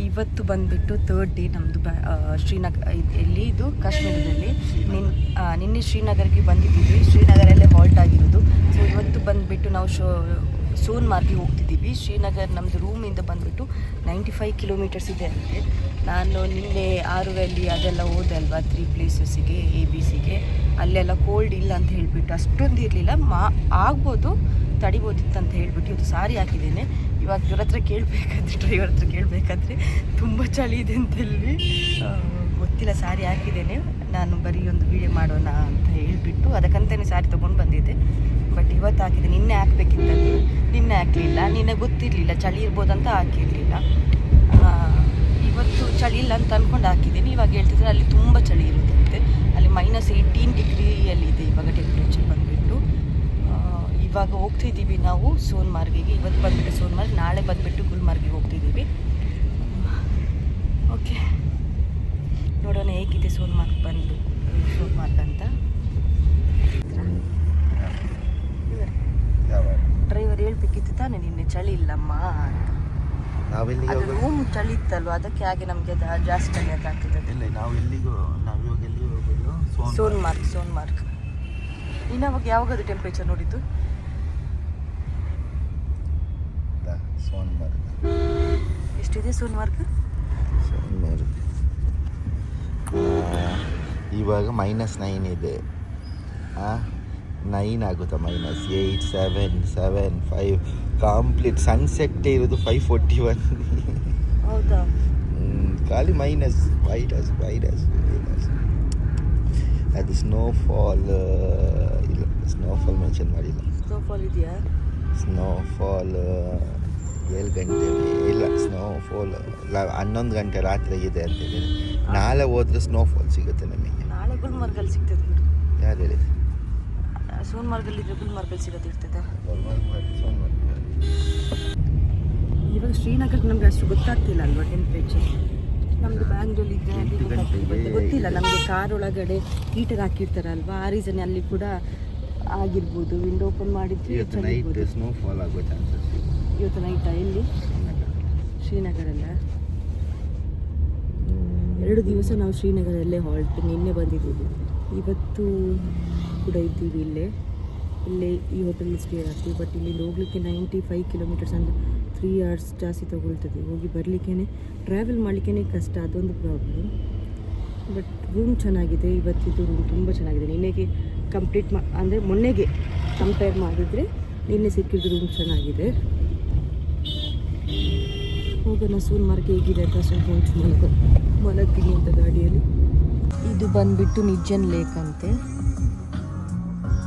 ಇವತ್ತು ಬಂದುಬಿಟ್ಟು third day ನಮ್ಮದು ಬ್ಯಾ ಶ್ರೀನಗರ ಎಲ್ಲಿ ಇದು? ಕಾಶ್ಮೀರದಲ್ಲಿ. ನಿನ್ ಆ, ನಿನ್ನೆ ಶ್ರೀನಗರ್ಗೆ ಬಂದಿದ್ದೀವಿ. ಶ್ರೀನಗರಲ್ಲೇ ಹಾಲ್ಟ್ ಆಗಿರೋದು. ಸೊ ಇವತ್ತು ಬಂದುಬಿಟ್ಟು ನಾವು ಶೋ ಸೋನ್ಮಾರ್ಗೆ ಹೋಗ್ತಿದ್ದೀವಿ. ಶ್ರೀನಗರ್ ನಮ್ಮದು ರೂಮಿಂದ ಬಂದುಬಿಟ್ಟು ನೈಂಟಿ ಫೈವ್ ಕಿಲೋಮೀಟರ್ಸ್ ಇದೆ ಅಂತೆ. ನಾನು ನಿನ್ನೆ ಆರು ವ್ಯಾಲಿ ಅದೆಲ್ಲ ಹೋದಲ್ವಾ? ತ್ರೀ ಪ್ಲೇಸಸ್ಸಿಗೆ ಎ ಬಿ ಸಿಗೆ ಅಲ್ಲೆಲ್ಲ ಕೋಲ್ಡ್ ಇಲ್ಲ ಅಂತ ಹೇಳಿಬಿಟ್ಟು ಅಷ್ಟೊಂದು ಇರಲಿಲ್ಲ. ಮಾ ಆಗ್ಬೋದು ತಡಿಬೋದಿತ್ತು ಅಂತ ಹೇಳಿಬಿಟ್ಟು ಇವತ್ತು ಸಾರಿ ಹಾಕಿದ್ದೇನೆ. ಇವಾಗ ಇವ್ರ ಹತ್ರ ಕೇಳಬೇಕಾದ್ರೆ ಡ್ರೈವರ್ ಹತ್ರ ಕೇಳಬೇಕಾದ್ರೆ ತುಂಬ ಚಳಿ ಇದೆ ಅಂತ ಹೇಳಿ ಗೊತ್ತಿಲ್ಲ ಸಾರಿ ಹಾಕಿದ್ದೇನೆ. ನಾನು ಬರೀ ಒಂದು ವೀಡಿಯೋ ಮಾಡೋಣ ಅಂತ ಹೇಳಿಬಿಟ್ಟು ಅದಕ್ಕಂತಲೇ ಸಾರಿ ತೊಗೊಂಡು ಬಂದಿದ್ದೆ. ಬಟ್ ಇವತ್ತು ಹಾಕಿದೆ ನಿನ್ನೆ ಹಾಕ್ಬೇಕಿತ್ತಂದು ನಿನ್ನೆ ಹಾಕಲಿಲ್ಲ. ನಿನ್ನೆ ಗೊತ್ತಿರಲಿಲ್ಲ ಚಳಿ ಇರ್ಬೋದಂತ ಹಾಕಿರಲಿಲ್ಲ. ಇವತ್ತು ಚಳಿ ಇಲ್ಲ ಅಂತ ಅಂದ್ಕೊಂಡು ಹಾಕಿದ್ದೀನಿ. ಇವಾಗ ಹೇಳ್ತಿದ್ರೆ ಅಲ್ಲಿ ತುಂಬ ಚಳಿ ಇರುತ್ತಂತೆ. ಅಲ್ಲಿ ಮೈನಸ್ ಏಯ್ಟೀನ್ ಡಿಗ್ರಿಯಲ್ಲಿ ಇದೆ ಇವಾಗ ಟೆಂಪ್ರೇಚರ್ ಇವಾಗ ಹೋಗ್ತಿದ್ದೀವಿ ನಾವು ಸೋನ್ಮಾರ್ಗಿಗೆ. ಇವತ್ತು ಬಂದುಬಿಟ್ಟು ಸೋನ್ಮಾರ್ಗ್ ನಾಳೆ ಬಂದುಬಿಟ್ಟು ಗುಲ್ಮಾರ್ಗಿಗೆ ಹೋಗ್ತಿದ್ದೀವಿ. ಓಕೆ. ನೋಡೋಣ ಹೇಗಿದೆ ಸೋನ್ಮಾರ್ಗ್ ಬಂದು ಸೋನ್ಮಾರ್ಗ್ ಅಂತ. ಡ್ರೈವರ್ ಹೇಳ್ಬೇಕಿತ್ತು ತಾನೇ ನಿನ್ನೆ ಚಳಿ ಇಲ್ಲಮ್ಮ ಅಂತ ಅದು ರೂಮ್ ಚಳಿ ಇತ್ತಲ್ವ ಅದಕ್ಕೆ ಹಾಗೆ ನಮಗೆ ಜಾಸ್ತಿ ಚಳಿ ಅಂತ ಆಗ್ತಿದ್ದದ್ದು. ಇಲ್ಲ ನಾವು ಎಲ್ಲಿಗೂ ನಾವು ಇವಾಗ ಎಲ್ಲಿಗೆ ಹೋಗೋದು? ಸೋನ್ ಸೋನ್ಮಾರ್ಗ್ ಸೋನ್ಮಾರ್ಗ್. ಇನ್ನು ಅವಾಗ ಯಾವಾಗದು ಟೆಂಪ್ರೇಚರ್ ನೋಡಿದ್ದು? ಸೋನ್ಮಾರ್ಗ್. ಎಷ್ಟಿದೆ ಸೋನ್ಮಾರ್ಗ್? ಸೋನ್ಮಾರ್ಗ್. ಇವಾಗ ಮೈನಸ್ ನೈನ್ ಇದೆ. ನೈನ್ ಆಗುತ್ತಾ minus eight seven seven five complete sunset ಇರೋದು ಫೈವ್ ಫೋರ್ಟಿ ಒನ್ ಹೌದಾ ಖಾಲಿ ಮೈನಸ್ ವೈರಸ್ ವೈರಸ್ ವೈರಸ್ ಅದು ಸ್ನೋಫಾಲ್ ಇಲ್ಲ ಸ್ನೋಫಾಲ್ ಮೆನ್ಷನ್ ಮಾಡಿಲ್ಲ. ಸ್ನೋಫಾಲ್ ಇದೆಯಾ? ಸ್ನೋಫಾಲ್ ಏಳು ಗಂಟೆ ಇಲ್ಲ ಸ್ನೋ ಫಾಲ್ ಹನ್ನೊಂದು ಗಂಟೆ ರಾತ್ರಿ ಇದೆ ಅಂತ ಹೇಳಿದ್ರೆ ನಾಳೆ ಹೋದ್ರೆ ಸ್ನೋ ಫಾಲ್ ಸಿಗುತ್ತೆ ನಮಗೆ. ನಾಳೆ ಗುಲ್ಮರ್ಗಲ್ಲಿ ಸಿಗ್ತದೆ ಯಾರು ಹೇಳಿ ಸೋನ್ಮಾರ್ಗಲ್ಲಿ ಇದ್ರೆ ಗುಲ್ಮರ್ಗಲ್ಲಿ ಸಿಗೋದು ಇರ್ತದೆ. ಇವಾಗ ಶ್ರೀನಗರ್ ನಮಗೆ ಅಷ್ಟು ಗೊತ್ತಾಗ್ತಿಲ್ಲ ಅಲ್ವಾ ಟೆಂಪ್ರೇಚರ್ ನಮ್ದು ಬ್ಯಾಂಗ್ಳೂರ್ ಇದೆ ಅಲ್ಲಿ ಎಂಟು ಗೊತ್ತಿಲ್ಲ ನಮಗೆ ಕಾರ್ ಒಳಗಡೆ ಹೀಟರ್ ಹಾಕಿರ್ತಾರಲ್ವಾ ಆ ರೀಸನ್ ಅಲ್ಲಿ ಕೂಡ ಆಗಿರ್ಬೋದು. ವಿಂಡೋ ಓಪನ್ ಮಾಡಿದ್ರೆ ಸ್ನೋ ಫಾಲ್ ಆಗೋ ಚಾನ್ಸಸ್ ಇವತ್ತು ನೈಟಾ ಎಲ್ಲಿ? ಶ್ರೀನಗರಲ್ಲ? ಎರಡು ದಿವಸ ನಾವು ಶ್ರೀನಗರಲ್ಲೇ ಹಾಲ್ಟ್ ನಿನ್ನೆ ಬಂದಿದ್ದೀವಿ. ಇವತ್ತು ಕೂಡ ಇದ್ದೀವಿ ಇಲ್ಲೇ. ಇಲ್ಲೇ ಈ ಹೋಟೆಲ್ ಸ್ಟೇ ಆಗ್ತೀವಿ. ಬಟ್ ಇಲ್ಲಿ ಹೋಗ್ಲಿಕ್ಕೆ ನೈಂಟಿ ಫೈವ್ ಕಿಲೋಮೀಟರ್ಸ್ ಅಂದರೆ ತ್ರೀ ಅವರ್ಸ್ ಜಾಸ್ತಿ ತಗೊಳ್ತದೆ. ಹೋಗಿ ಬರಲಿಕ್ಕೇ ಟ್ರಾವೆಲ್ ಮಾಡಲಿಕ್ಕೇ ಕಷ್ಟ. ಅದೊಂದು ಪ್ರಾಬ್ಲಮ್ ಬಟ್ ರೂಮ್ ಚೆನ್ನಾಗಿದೆ. ಇವತ್ತಿದ್ದು ರೂಮ್ ತುಂಬ ಚೆನ್ನಾಗಿದೆ. ನಿನ್ನೆಗೆ ಕಂಪ್ಲೀಟ್ ಮಾ ಅಂದರೆ ಮೊನ್ನೆಗೆ ಕಂಪೇರ್ ಮಾಡಿದರೆ ನಿನ್ನೆ ಸಿಕ್ಕಿದ್ದು ರೂಮ್ ಚೆನ್ನಾಗಿದೆ. ಹೋಗೋಣ ಸೋನ್ಮಾರ್ಗ್ ಹೇಗಿದೆ ಅಂತ ಸ್ವಲ್ಪ ವಾಚ್ ಮಾಡ್ಕೊ. ಮಲಗ್ತೀನಿ ಅಂತ ಗಾಡಿಯಲ್ಲಿ. ಇದು ಬಂದ್ಬಿಟ್ಟು ನಿಜ್ಜನ್ ಲೇಕ್ ಅಂತೆ.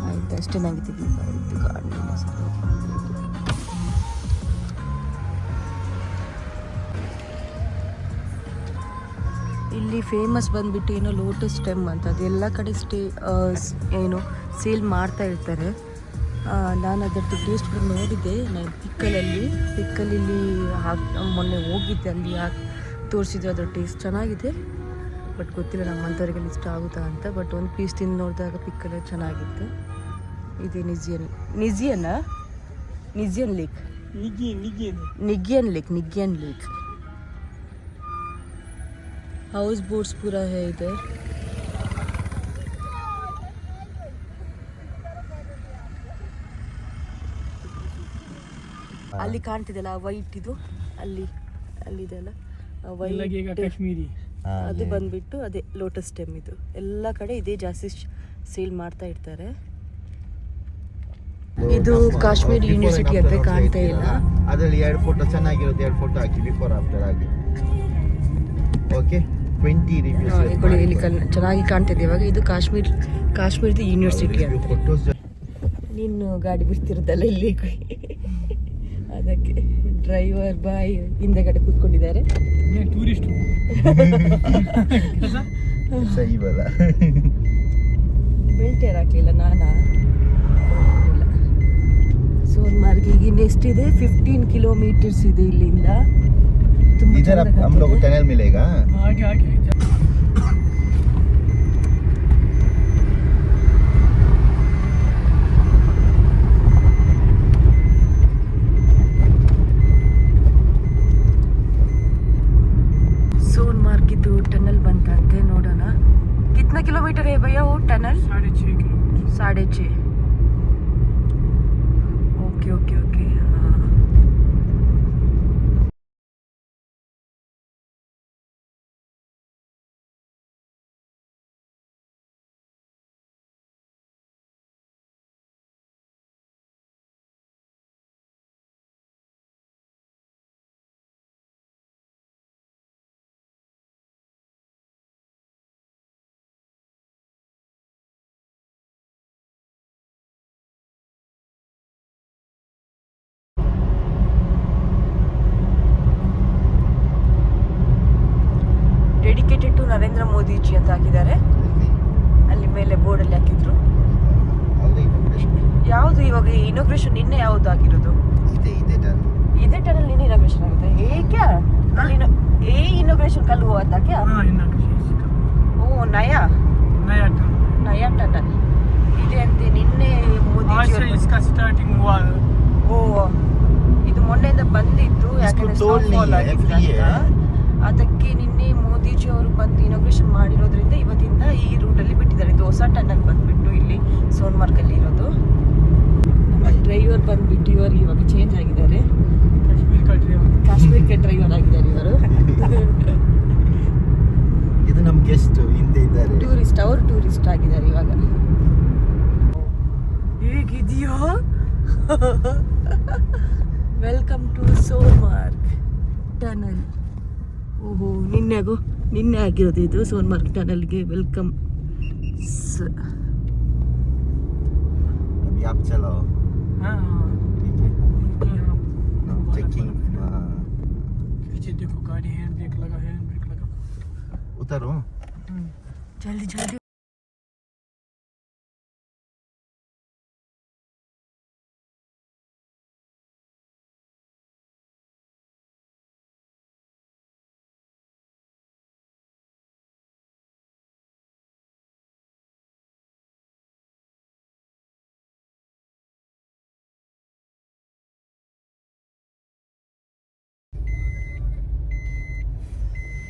ಆಯ್ತು, ಅಷ್ಟೇ ನನಗೆ ಗಾಡಿ ಇಲ್ಲಿ. ಫೇಮಸ್ ಬಂದ್ಬಿಟ್ಟು ಏನೋ ಲೋಟಸ್ ಸ್ಟೆಮ್ ಅಂತ. ಅದೆಲ್ಲ ಕಡೆ ಸ್ಟೇ ಏನು ಸೇಲ್ ಮಾಡ್ತಾ ಇರ್ತಾರೆ. ನಾನು ಅದರದ್ದು ಟೇಸ್ಟ್ ಕೂಡ ನೋಡಿದ್ದೆ. ನಾನು ತಿಕ್ಕಲಲ್ಲಿ ತಿಕ್ಕಲಲ್ಲಿ ಹಾಕಿ ಮೊನ್ನೆ ಹೋಗಿದ್ದೆ ಅಲ್ಲಿ ಹಾಕಿ ತೋರಿಸಿದ್ರು ಅದರ ಟೇಸ್ಟ್ ಚೆನ್ನಾಗಿದೆ. ಬಟ್ ಗೊತ್ತಿಲ್ಲ ನಮ್ಮಂಥವ್ರಿಗೆ ಇಷ್ಟ ಆಗುತ್ತಾ ಅಂತ. ಬಟ್ ಒಂದು ಪೀಸ್ ತಿಂದು ನೋಡಿದಾಗ ಪಿಕ್ಕಲ ಚೆನ್ನಾಗಿತ್ತು. ಇದೆ Nigeen Nigeen Nigeen lake Nigeen lake Nigeen lake house boats ಪೂರ ಇದೆ. ಅಲ್ಲಿ ಕಾಣ್ತಿದೆಲ್ಲ ವೈಟ್ ಇದು? ಅಲ್ಲಿ ಅಲ್ಲಿದೆಲ್ಲ ವೈಟ್ ಅದು ಬಂದ್ಬಿಟ್ಟು ಅದೇ ಲೋಟಸ್ ಸ್ಟೆಮ್ ಇದು. ಎಲ್ಲ ಕಡೆ ಇದೇ ಜಾಸ್ತಿ ಸೇಲ್ ಮಾಡ್ತಾ ಇರ್ತಾರೆ. ಇದು ಕಾಶ್ಮೀರ್ ಯೂನಿವರ್ಸಿಟಿ ಅಂತ ಕಾಣ್ತಾ ಇಲ್ಲ. ಅದರಲ್ಲಿ ಎರಡು ಫೋಟೋ ಚೆನ್ನಾಗಿರೋದು ಎರಡು ಫೋಟೋ ಹಾಕಿ ಬಿಫೋರ್ ಆಫ್ಟರ್ ಆಗಿ ಓಕೆ ಟ್ವೆಂಟಿ ಹಾ, ಇಕೊಳ್ಳಿ, ಇಲ್ಲಿ ಚೆನ್ನಾಗಿ ಕಾಣ್ತಿದೆ. ಇವಾಗ ಇದು ಕಾಶ್ಮೀರ್ ಕಾಶ್ಮೀರದ ಯೂನಿವರ್ಸಿಟಿ ಅಂತ. ನಿನ್ನ ನೀನು ಗಾಡಿ ಬಿಡ್ತಿರುತ್ತಲ್ಲ ಇಲ್ಲಿ? ಅದಕ್ಕೆ ಡ್ರೈವರ್ ಬಾಯ್ ಹಿಂದೆಗಡೆ ಕೂತ್ಕೊಂಡಿದ್ದಾರೆ. ಟೂರಿಸ್ಟ್ ಸೈಬಲ ಬೆಲ್ಟೇರ್ ನಾನಾ? ಸೋನ್ಮಾರ್ಗಿಗೆ ಇದೆ ಫಿಫ್ಟೀನ್ ಕಿಲೋಮೀಟರ್ಸ್ ಇದೆ ಇಲ್ಲಿಂದ. ತುಂಬ ಚೆಂದ ಕಥೆ ಇದೆ. Channel साडेचे okay okay okay. Narendra Modiji ಅಂತ ಹಾಕಿದ್ದಾರೆ. ಅಲ್ಲಿ ಮೇಲೆ ಬೋರ್ಡಲ್ಲಿ ಹಾಕಿದ್ರು. ಯಾವುದು ಇವಾಗ ಇನಾಗ್ರೇಷನ್ ನಿನ್ನೆ ಯಾವುದು ಆಗಿರೋದು ಇದೇ ಟನಲ್ ನಿನ್ನೆ ಇನೋಗ್ರೇಷನ್ ಆಗುತ್ತೆ. ಏಕೆ? ಅಲ್ಲಿ ಏ ಇನಾಗ್ರೇಷನ್ ಕಲ್ಲು ಅದಾಕೆ ಓ ನಯಾ? ನಯಾ ಟನಲ್ ಇದೆ ಅಂತೆ ನಿನ್ನೆ ಸ್ಟಾರ್ಟಿಂಗ್ ಓ ಇದು ಮೊನ್ನೆಯಿಂದ ಬಂದಿತ್ತು ಯಾಕಂದ್ರೆ ಅದಕ್ಕೆ ನಿನ್ನೆ ಅವರು ಬಂದು ಇನಾಗ್ರೇಷನ್ ಮಾಡಿರೋದ್ರಿಂದ ಇವತ್ತಿಂದ ಈ ರೂಟಲ್ಲಿ ಬಿಟ್ಟಿದ್ದಾರೆ. ಇದು ಹೊಸ ಬಂದುಬಿಟ್ಟು ಇಲ್ಲಿ ಸೋನ್ಮಾರ್ಗಲ್ಲಿ ಇರೋದು. ಡ್ರೈವರ್ ಬಂದುಬಿಟ್ಟು ಇವರು ಇವಾಗ ಚೇಂಜ್ ಆಗಿದ್ದಾರೆ. ಕಾಶ್ಮೀರ್ಕ ಡ್ರೈವರ್ ಆಗಿದ್ದಾರೆ ಇವರು. ಇದು ನಮ್ಮ ಗೆಸ್ಟ್ ಹಿಂದೆ ಇದ್ದಾರೆ. ಟೂರಿಸ್ಟ್ ಅವರು ಟೂರಿಸ್ಟ್ ಆಗಿದ್ದಾರೆ ಇವಾಗ. ಹೇಗಿದೆಯೋ? ವೆಲ್ಕಮ್ ಟು ಸೋನ್ಮಾರ್ಗ್ ಟನಲ್ ಓಹೋ ನಿನ್ನೆಗೂ ನಿನ್ನೆ ಆಗಿರೋದು ಇದು ಸೋನ್ಮಾರ್ಗ್ ಟನಲ್ಗೆ ವೆಲ್ಕಮ್ अभी आप चलो हाँ हाँ ठीक है यहाँ नो चेकिंग पीछे देखो गाड़ी हैंड ब्रेक लगा हैंड ब्रेक लगा उतरो ಜಲ್ದಿ ಜಲ್ದಿ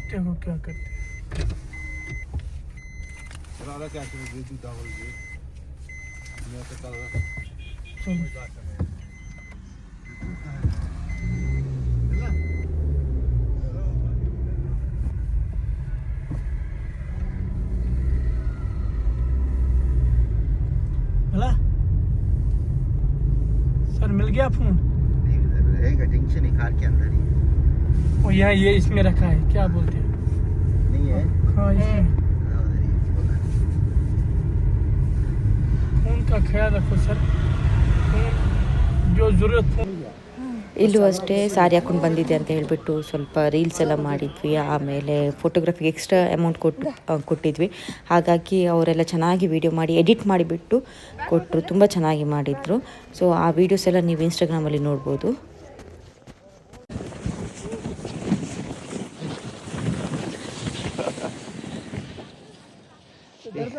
देखो क्या करते हैं। भला? सर मिल गया फ़ोन? नहीं जंक्शन ही कार के अंदर ही। और यहाँ ये इसमें रखा है क्या बोलते हैं नहीं है हाँ इसमें हाँ, उधर ही होगा। फोन का ख्याल रखो सर फोन जो जरूरत फोन ಇಲ್ಲೂ ಅಷ್ಟೇ ಸಾರಿ ಹಾಕೊಂಡು ಬಂದಿದೆ ಅಂತ ಹೇಳ್ಬಿಟ್ಟು ಸ್ವಲ್ಪ ರೀಲ್ಸ್ ಎಲ್ಲ ಮಾಡಿದ್ವಿ ಆಮೇಲೆ ಫೋಟೋಗ್ರಫಿಗೆ ಎಕ್ಸ್ಟ್ರಾ ಅಮೌಂಟ್ ಕೊಟ್ಟು ಆ, ಕೊಟ್ಟಿದ್ವಿ ಹಾಗಾಗಿ ಅವರೆಲ್ಲ ಚೆನ್ನಾಗಿ ವಿಡಿಯೋ ಮಾಡಿ ಎಡಿಟ್ ಮಾಡಿಬಿಟ್ಟು ಕೊಟ್ಟರು ತುಂಬ ಚೆನ್ನಾಗಿ ಮಾಡಿದರು ಸೊ ಆ ವೀಡಿಯೋಸ್ ಎಲ್ಲ ನೀವು ಇನ್ಸ್ಟಾಗ್ರಾಮಲ್ಲಿ ನೋಡ್ಬೋದು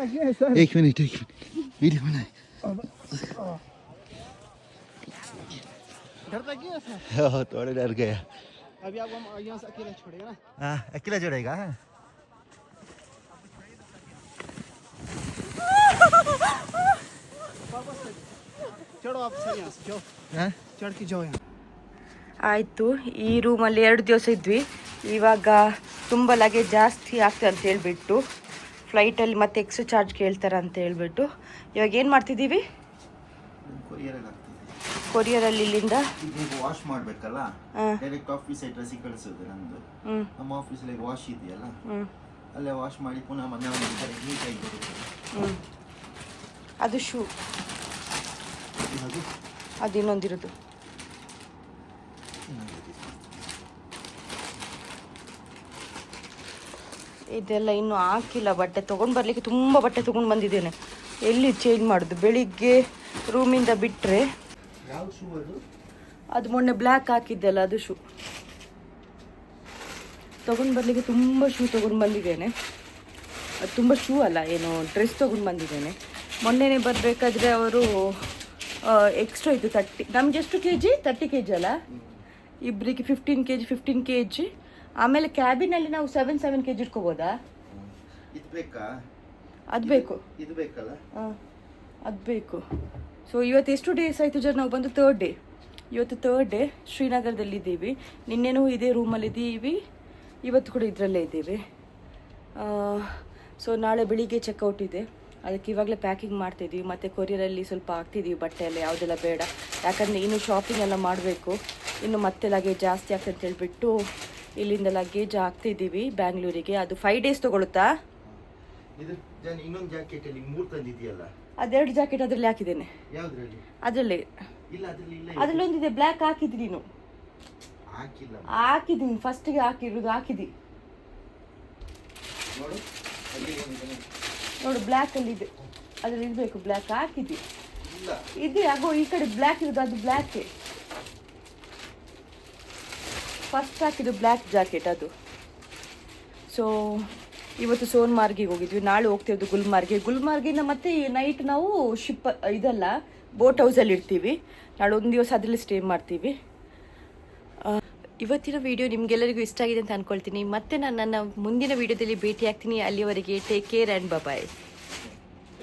एक मिनट एक मिनट वीडियो बनाए डरता क्यों ऐसा हाँ, थोड़ा डर गया अभी आपको हम यहाँ से अकेला छोड़ेगा ना हाँ अकेला जोड़ेगा चढ़ो आप सर यहाँ से जाओ हाँ? चढ़ के जाओ यहाँ ಆಯಿತು ಈ ರೂಮಲ್ಲಿ ಎರಡು ದಿವಸ ಇದ್ವಿ ಇವಾಗ ತುಂಬ ಲಗೇಜ್ ಜಾಸ್ತಿ ಆಗ್ತದೆ ಅಂತ ಹೇಳ್ಬಿಟ್ಟು ಫ್ಲೈಟಲ್ಲಿ ಮತ್ತೆ ಎಕ್ಸ್ಟ್ರಾ ಚಾರ್ಜ್ ಕೇಳ್ತಾರೆ ಅಂತ ಹೇಳ್ಬಿಟ್ಟು. ಇವಾಗ ಏನು ಮಾಡ್ತಿದ್ದೀವಿ? ಕೊರಿಯರಲ್ಲಿ ಇಲ್ಲಿಂದ. ವಾಶ್ ಮಾಡಬೇಕಲ್ಲ. ಡೈರೆಕ್ಟ್ ಆಫೀಸ್ ಅಡ್ರೆಸ್ಸಿಗೆ ಕಳಿಸೋದು ನಮ್ಮದು ನಮ್ಮ ಆಫೀಸಲ್ಲಿ ವಾಶ್ ಇದೆಯಲ್ಲ? ಅಲ್ಲೇ ವಾಶ್ ಮಾಡಿ ಪುನಃ ಮನೆ ಒಂದು ಕಡೆ ನೀಟಾಗಿ ಬರುತ್ತೆ. ಅದು ಶೂ ಅದು ಇನ್ನೊಂದಿರೋದು. ಇದೆಲ್ಲ ಇನ್ನೂ ಹಾಕಿಲ್ಲ ಬಟ್ಟೆ ತೊಗೊಂಡು ಬರಲಿಕ್ಕೆ ತುಂಬ ಬಟ್ಟೆ ತೊಗೊಂಡು ಬಂದಿದ್ದೇನೆ. ಎಲ್ಲಿ ಚೇಂಜ್ ಮಾಡೋದು? ಬೆಳಿಗ್ಗೆ ರೂಮಿಂದ ಬಿಟ್ಟರೆ ಯಾವ ಶೂ ಅದು? ಅದು ಮೊನ್ನೆ ಬ್ಲ್ಯಾಕ್ ಹಾಕಿದ್ದೆಲ್ಲ ಅದು ಶೂ ತೊಗೊಂಡು ಬರಲಿಕ್ಕೆ ತುಂಬ ಶೂ ತೊಗೊಂಡು ಬಂದಿದ್ದೇನೆ. ಅದು ತುಂಬ ಶೂ ಅಲ್ಲ ಏನು ಡ್ರೆಸ್ ತೊಗೊಂಡು ಬಂದಿದ್ದೇನೆ. ಮೊನ್ನೆನೇ ಬರಬೇಕಾದ್ರೆ ಅವರು ಎಕ್ಸ್ಟ್ರಾ ಇತ್ತು ತರ್ಟಿ ನಮ್ಗೆ ಎಷ್ಟು K G thirty K G ಅಲ್ಲ? ಇಬ್ಬರಿಗೆ fifteen K G fifteen K G ಆಮೇಲೆ ಕ್ಯಾಬಿನಲ್ಲಿ ನಾವು ಸೆವೆನ್ ಸೆವೆನ್ ಕೆ ಜಿ ಇಟ್ಕೋಬೋದಾ? ಇದು ಬೇಕಾ? ಅದು ಬೇಕು. ಇದು ಬೇಕಲ್ಲ? ಹಾಂ ಅದು ಬೇಕು. ಸೊ ಇವತ್ತು ಎಷ್ಟು ಡೇಸ್ ಆಯಿತು ಜನ? ನಾವು ಬಂದು ತರ್ಡ್ ಡೇ ಇವತ್ತು ತರ್ಡ್ ಡೇ ಶ್ರೀನಗರದಲ್ಲಿ ಇದ್ದೀವಿ. ನಿನ್ನೆನೂ ಇದೇ ರೂಮಲ್ಲಿ ಇದ್ದೀವಿ. ಇವತ್ತು ಕೂಡ ಇದರಲ್ಲೇ ಇದ್ದೀವಿ. ಸೊ ನಾಳೆ ಬೆಳಿಗ್ಗೆ ಚೆಕ್ಔಟ್ ಇದೆ. ಅದಕ್ಕೆ ಇವಾಗಲೇ ಪ್ಯಾಕಿಂಗ್ ಮಾಡ್ತಿದ್ದೀವಿ ಮತ್ತು ಕೊರಿಯರಲ್ಲಿ ಸ್ವಲ್ಪ ಹಾಕ್ತಿದ್ದೀವಿ ಬಟ್ಟೆ ಎಲ್ಲ ಯಾವುದೆಲ್ಲ ಬೇಡ. ಯಾಕಂದರೆ ಇನ್ನೂ ಶಾಪಿಂಗ್ ಎಲ್ಲ ಮಾಡಬೇಕು. ಇನ್ನು ಮತ್ತೆ ಲಗೇಜ್ ಜಾಸ್ತಿ ಆಗ್ತದೆ ಅಂತ ಹೇಳ್ಬಿಟ್ಟು ಇಲ್ಲಿಂದ ಲಗೇಜ್ ಹಾಕ್ತಿದ್ದೀವಿ ಬ್ಯಾಂಗ್ಳೂರಿಗೆ. ಅದು ಫೈವ್ ಡೇಸ್ ತಗೊಳುತ್ತಾ ಇನ್ನೊಂದು ಜಾಕೆಟ್ ಅಲ್ಲಿ ಮೂರು ತಂದಿದೆಯಲ್ಲ ಅದೆರಡು ಜಾಕೆಟ್ ಅದರಲ್ಲಿ ಹಾಕಿದ್ದೇನೆ. ಅದರಲ್ಲಿ. ಅದರಲ್ಲಿ ಒಂದಿದೆ ಬ್ಲ್ಯಾಕ್ ಹಾಕಿದ್ರಿ ನೀನು. ಹಾಕಿದ್ದೀನಿ ಫಸ್ಟಿಗೆ ಹಾಕಿರೋದು ಹಾಕಿದಿ ನೋಡು ಬ್ಲ್ಯಾಕ್ ಅಲ್ಲಿ ಇದೆ. ಅದ್ರಲ್ಲಿ ಇರಬೇಕು ಬ್ಲ್ಯಾಕ್ ಹಾಕಿದಿ ಇದೆ ಅಗೋ ಈ ಕಡೆ ಬ್ಲ್ಯಾಕ್ ಇರೋದು ಅದು ಬ್ಲ್ಯಾಕ್ ಫಸ್ಟ್ ಹಾಕಿದ್ದು ಬ್ಲ್ಯಾಕ್ ಜಾಕೆಟ್ ಅದು. ಸೊ ಇವತ್ತು ಸೋನ್ಮಾರ್ಗಿಗೆ ಹೋಗಿದ್ವಿ. ನಾಳೆ ಹೋಗ್ತಿರೋದು ಗುಲ್ಮಾರ್ಗೆ. ಗುಲ್ಮಾರ್ಗಿಂದ ಮತ್ತೆ ನೈಟ್ ನಾವು ಶಿಪ್ ಇದಲ್ಲ ಬೋಟ್ ಹೌಸಲ್ಲಿ ಇರ್ತೀವಿ. ನಾಳೆ ಒಂದು ದಿವಸ ಅದರಲ್ಲಿ ಸ್ಟೇ ಮಾಡ್ತೀವಿ. ಇವತ್ತಿನ ವಿಡಿಯೋ ನಿಮಗೆಲ್ಲರಿಗೂ ಇಷ್ಟ ಆಗಿದೆ ಅಂತ ಅನ್ಕೊಳ್ತೀನಿ. ಮತ್ತೆ ನಾನು ನನ್ನ ಮುಂದಿನ ವಿಡಿಯೋದಲ್ಲಿ ಭೇಟಿ ಆಗ್ತೀನಿ ಅಲ್ಲಿವರೆಗೆ ಟೇಕ್ ಕೇರ್ ಆ್ಯಂಡ್ ಬಾಯ್